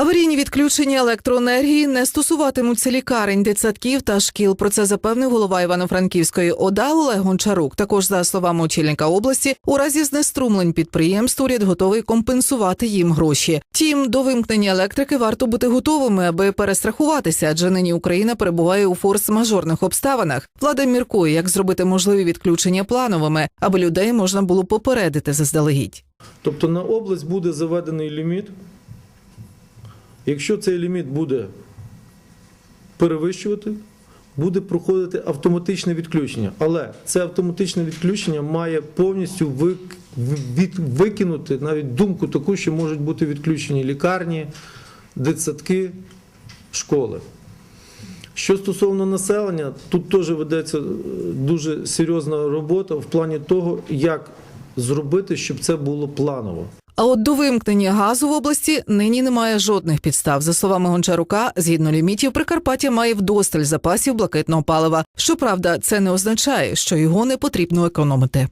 Аварійні відключення електроенергії не стосуватимуться лікарень, дитсадків та шкіл. Про це запевнив голова Івано-Франківської ОДА Олег Гончарук. Також за словами очільника області, у разі знеструмлень підприємств уряд готовий компенсувати їм гроші. Тім до вимкнення електрики варто бути готовими, аби перестрахуватися, адже нині Україна перебуває у форс-мажорних обставинах. Влада міркує, як зробити можливі відключення плановими, аби людей можна було попередити заздалегідь. Тобто на область буде заведений ліміт. Якщо цей ліміт буде перевищувати, буде проходити автоматичне відключення. Але це автоматичне відключення має повністю викинути навіть думку таку, що можуть бути відключені лікарні, дитсадки, школи. Що стосовно населення, тут теж ведеться е, дуже серйозна робота в плані того, як зробити, щоб це було планово. А от до вимкнення газу в області нині немає жодних підстав. За словами Гончарука, згідно лімітів, Прикарпаття має вдосталь запасів блакитного палива. Щоправда, це не означає, що його не потрібно економити.